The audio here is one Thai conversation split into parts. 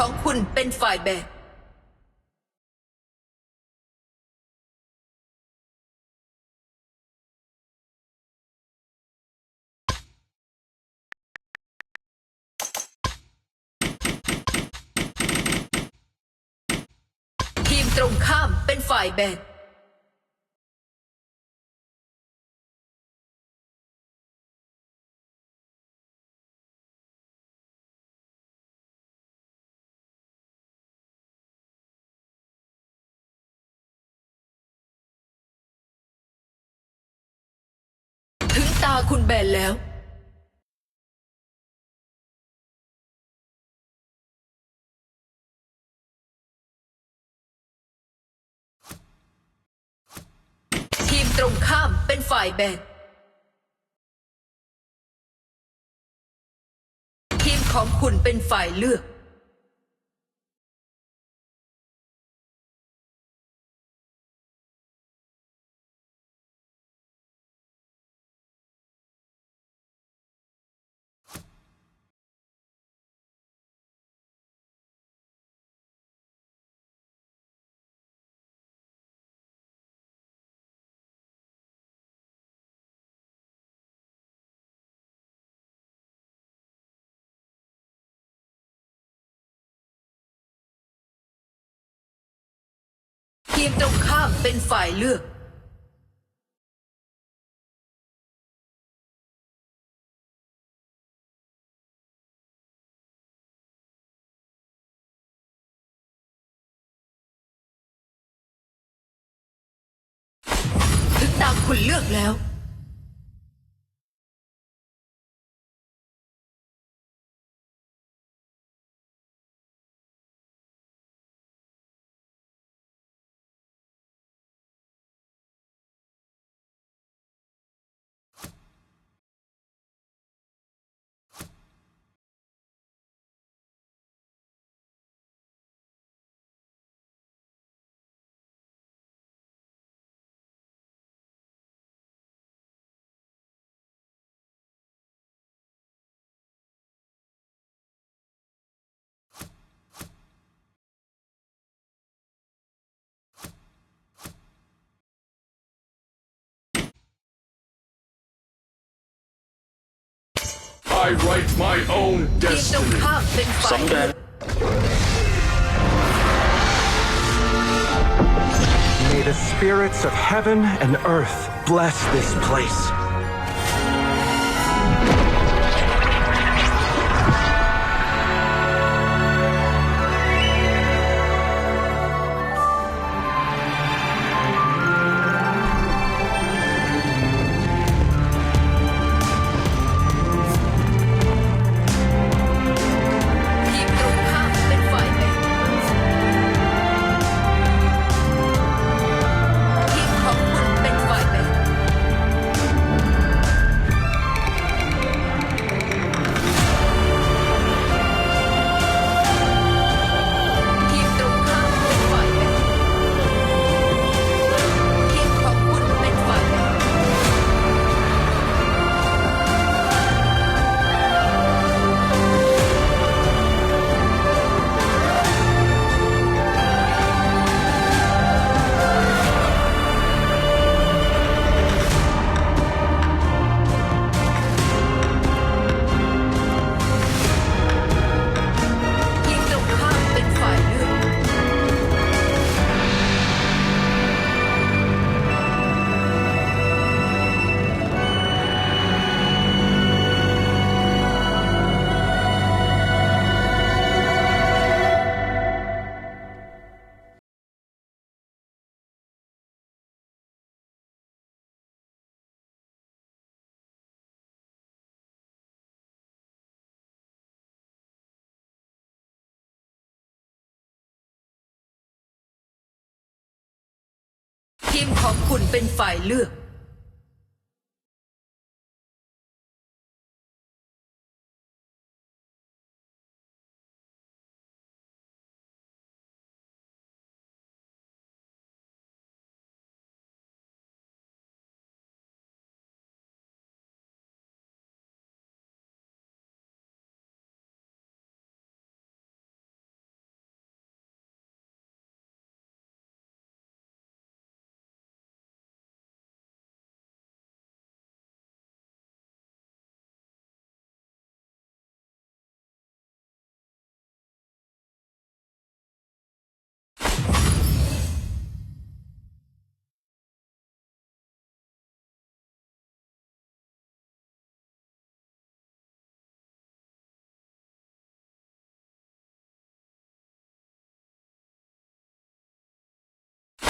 ของคุณเป็นฝ่ายแบกทีมตรงข้ามเป็นฝ่ายแบก ตาคุณแบนแล้วทีมตรงข้ามเป็นฝ่ายแบนทีมของคุณเป็นฝ่ายเลือก ทีมตรงข้ามเป็นฝ่ายเลือกถึงตามคุณเลือกแล้ว I write my own destiny. Someday. May the spirits of heaven and earth bless this place. มของคุณเป็นฝ่ายเลือก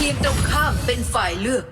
ทีมตรงข้ามเป็นฝ่ายเลือก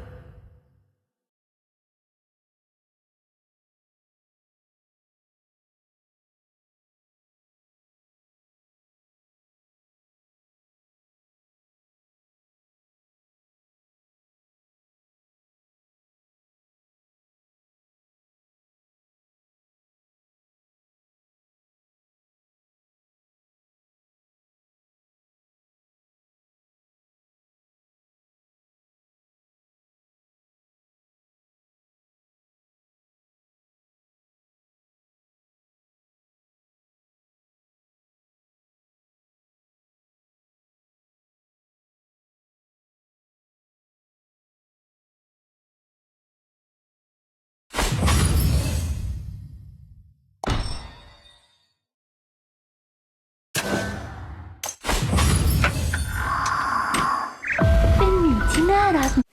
ที่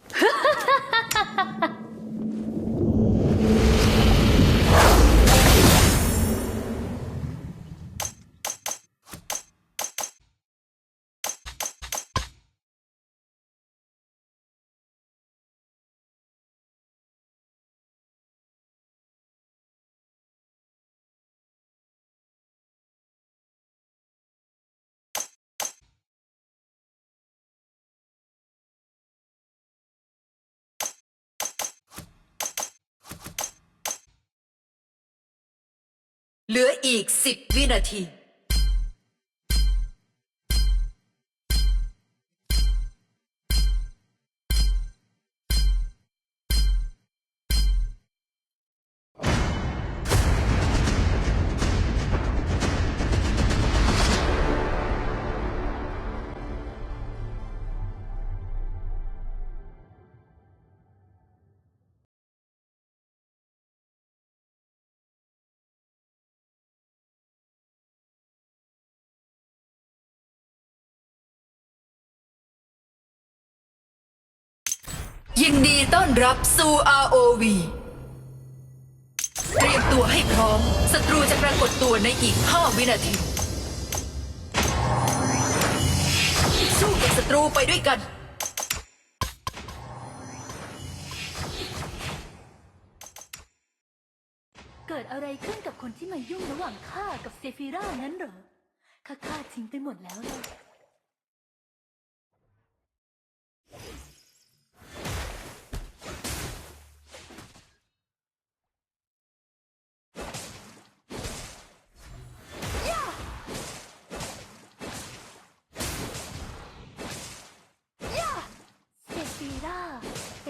เหลืออีกสิบวินาที ยินดีต้อนรับสู่ ROV เตรียมตัวให้พร้อม ศัตรูจะปรากฏตัวในอีก 5 วินาที สู้กับศัตรูไปด้วยกัน เกิดอะไรขึ้นกับคนที่มายุ่งระหว่างข้ากับเซฟิร่านั้นเหรอ ข้าฆ่าทิ้งไปหมดแล้วเลย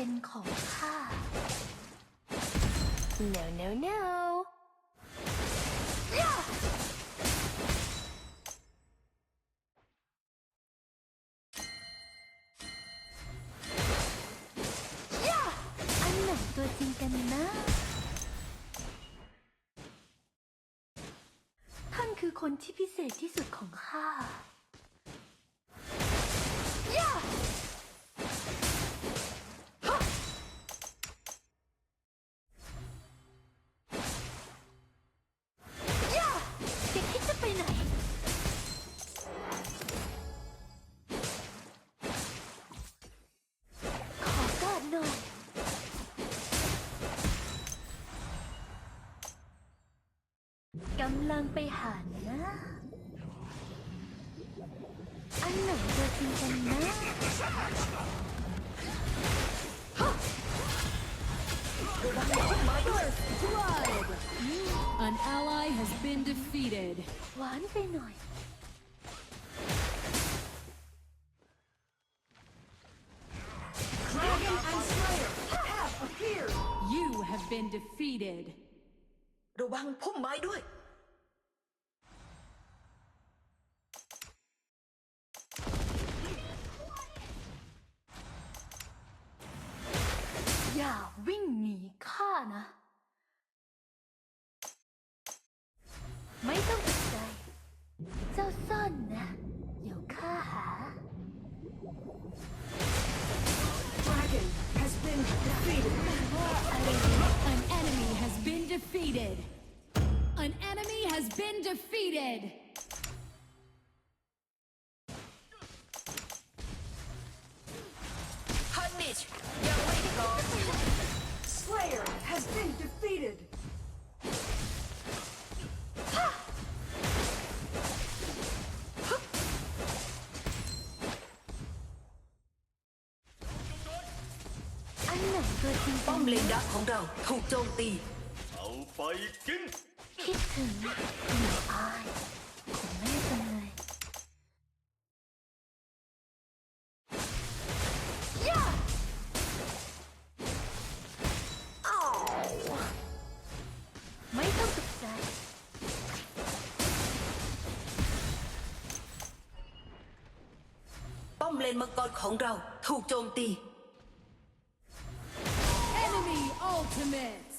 เป็นของข้า No no no อันไหนตัวจริงกันนะ ท่านคือคนที่พิเศษที่สุดของข้าำลังไปหานะ อันไหนตัวจริงกันนะ An ally has been defeated. หวานไปหน่อย You have been defeated. ระวังพุ่มไม้ด้วย defeated. engage ยังไม่พร้อม Slayer has been defeated. อันไหนตัวจริงป้ อมเลนดักของเราถูกโจมตีเอาไปกินคิดถึงหนูอายของแม่จังเลยย่าอ้าวไม่ต้องตกใจ ป้อมเลนมังกรของเราถูกโจมตี Enemy ultimate.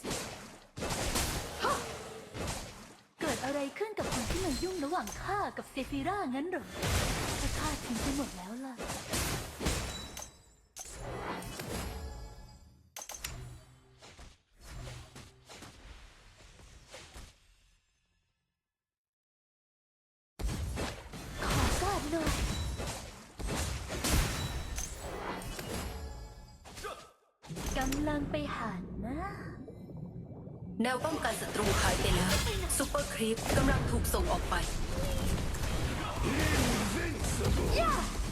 อะไรขึ้นกับคนที่มายุ่งระหว่างข้ากับเซฟิร่างั้นเหรอถ้าข้าทิ้งไปหมดแล้วล่ะ Invincible! Yeah!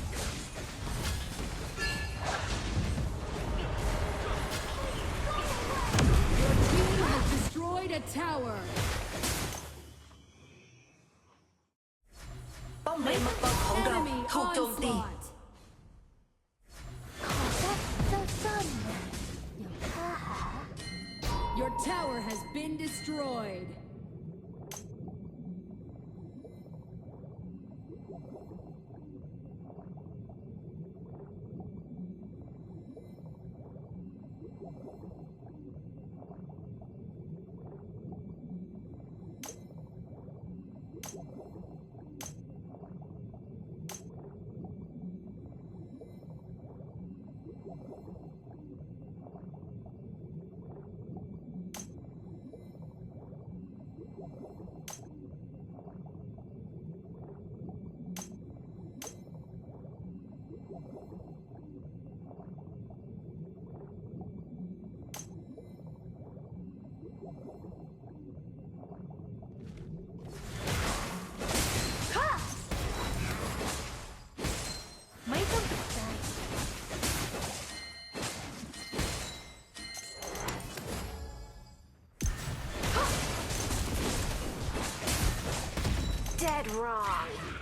Dead wrong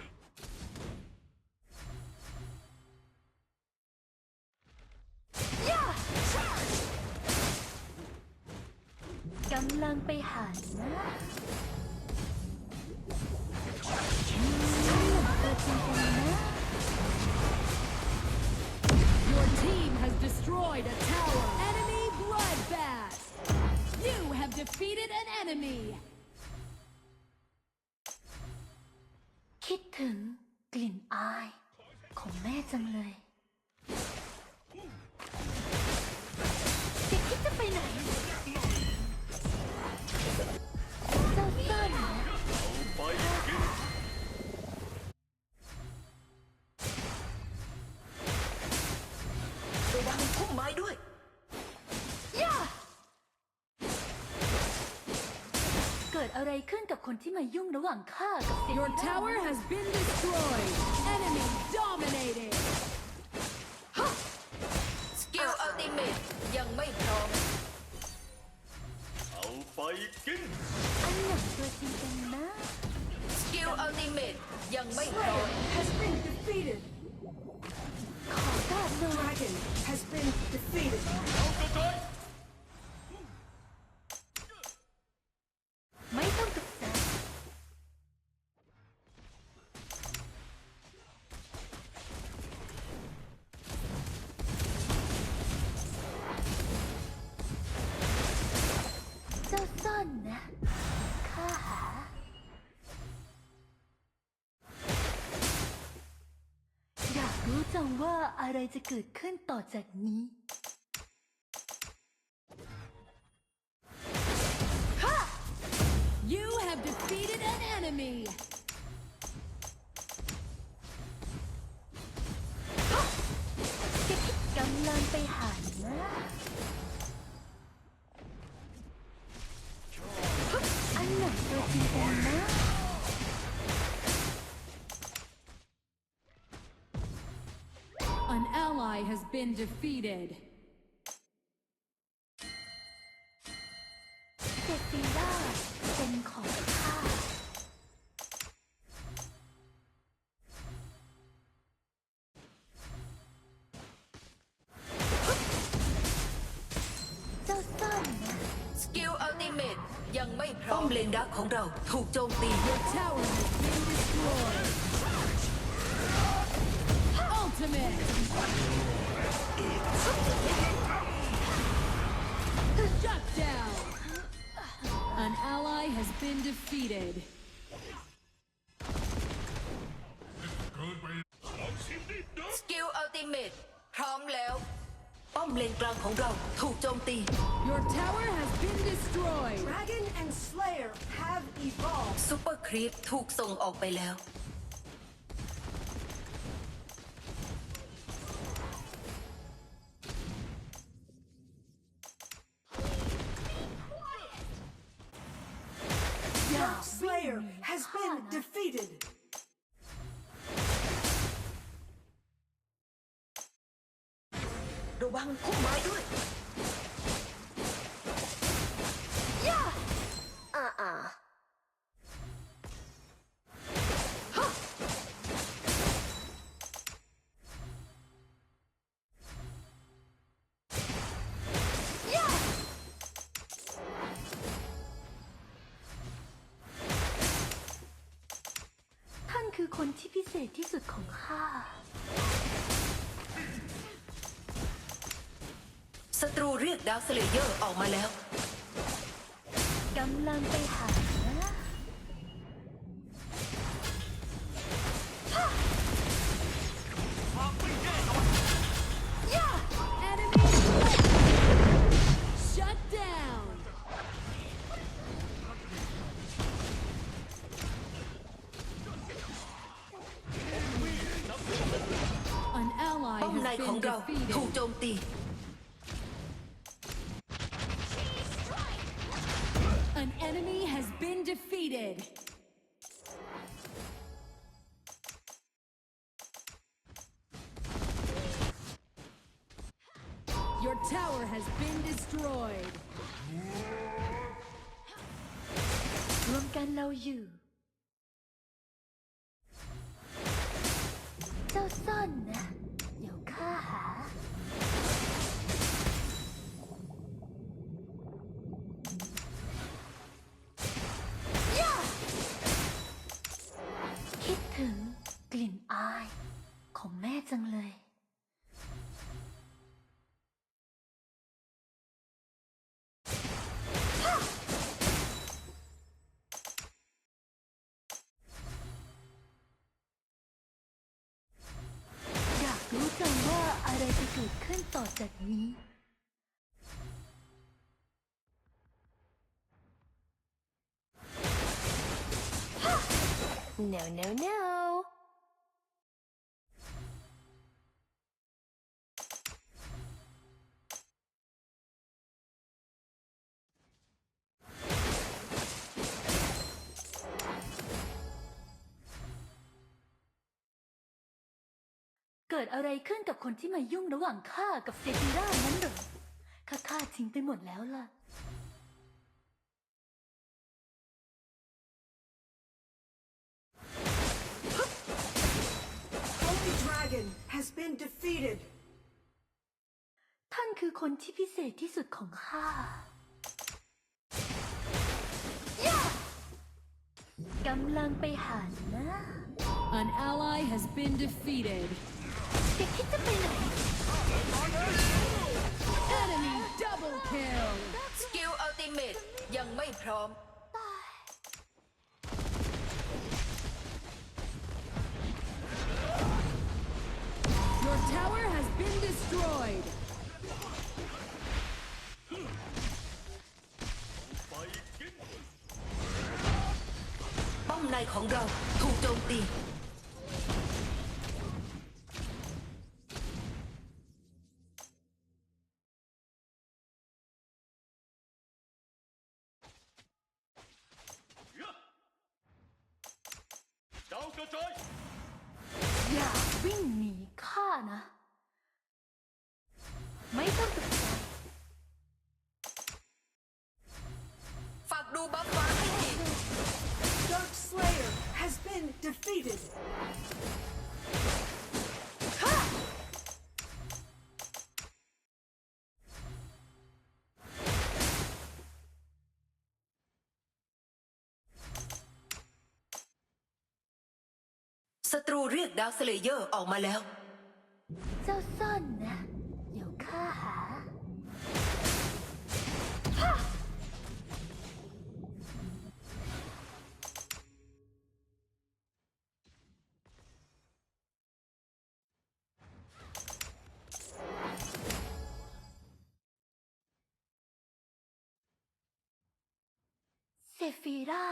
อะไรขึ้นกับคนที่มายุ่งระหว่างข้ากับเซ Your ฟิร่า tower has been destroyed. Enemy dominated. สกิลอัลติเมตยังไม่พร้อม เอาไปกิน อันไหนตัวจริงกันนะสกิลอัลติเมตยังไม่พร้อม Slayer has been defeated. ขอกอดหน่อย Dragon has been defeated. ไม่ ว่าอะไรจะเกิดขึ้นต่อจากนี้ has been defeated. Ally has been defeated. สกิลอัลติเมตพร้อมแล้ว ป้อมเลนกลางของเราถูกโจมตี Your tower has been destroyed. Dragon and Slayer have evolved. ซูเปอร์ครีปถูกส่งออกไปแล้ว Slayer has been defeated. ระวังพุ่ คือคนที่พิเศษที่สุดของข้า ศัตรูเรียกดาวสเลเยอร์ออกมาแล้ว กำลังไปหา has been destroyed. รวมกันเดขึ้นต่อจากนี้ no no no เกิดอะไรขึ้นกับคนที่มายุ่งระหว่างข้ากับเซฟิรานั้นเหรอข้าฆ่าทิ้งไปหมดแล้วล่ะ Holy Dragon has been defeated. ท่านคือคนที่พิเศษที่สุดของข้า กำลังไปหานะ An ally has been defeated. เด็กคิดจะไปไหน Enemy double kill. สกิลอัลติเมตยังไม่พร้อม Your tower has been destroyed. ไปกินป้อมในของเราถูกโจมตี ดาวกระ ตรูเรียกดาวสเลเยอร์ออกมาแล้ว เจ้าซ่อนนะ เดี๋ยวข้าหา เซฟีรา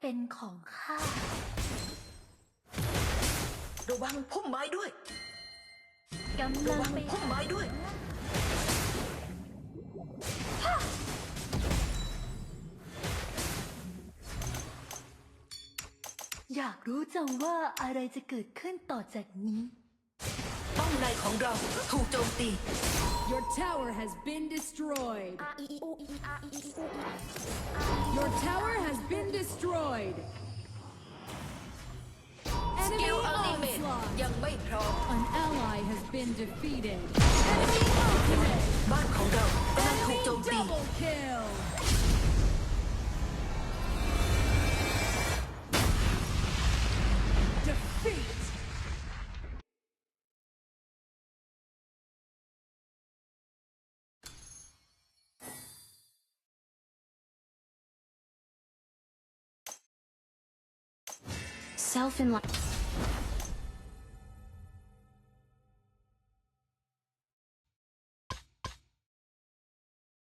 เป็นของข้า ระวังพุ่มไม้ด้วย กำระลัวังงไปพุ่มไม้ด้วย อยากรู้จังว่าอะไรจะเกิดขึ้นต่อจากนี้ ป้องในของเราถูกโจมตี Your tower has been destroyed. Your tower has been destroyed. ลติเมต onslaught. ยังไม่พร้อม An ally has been defeated. Enemy ultimate. บ้านของเรากำลังถูก Enemy โจมตี double kill. Defeat. Self-enlightenment.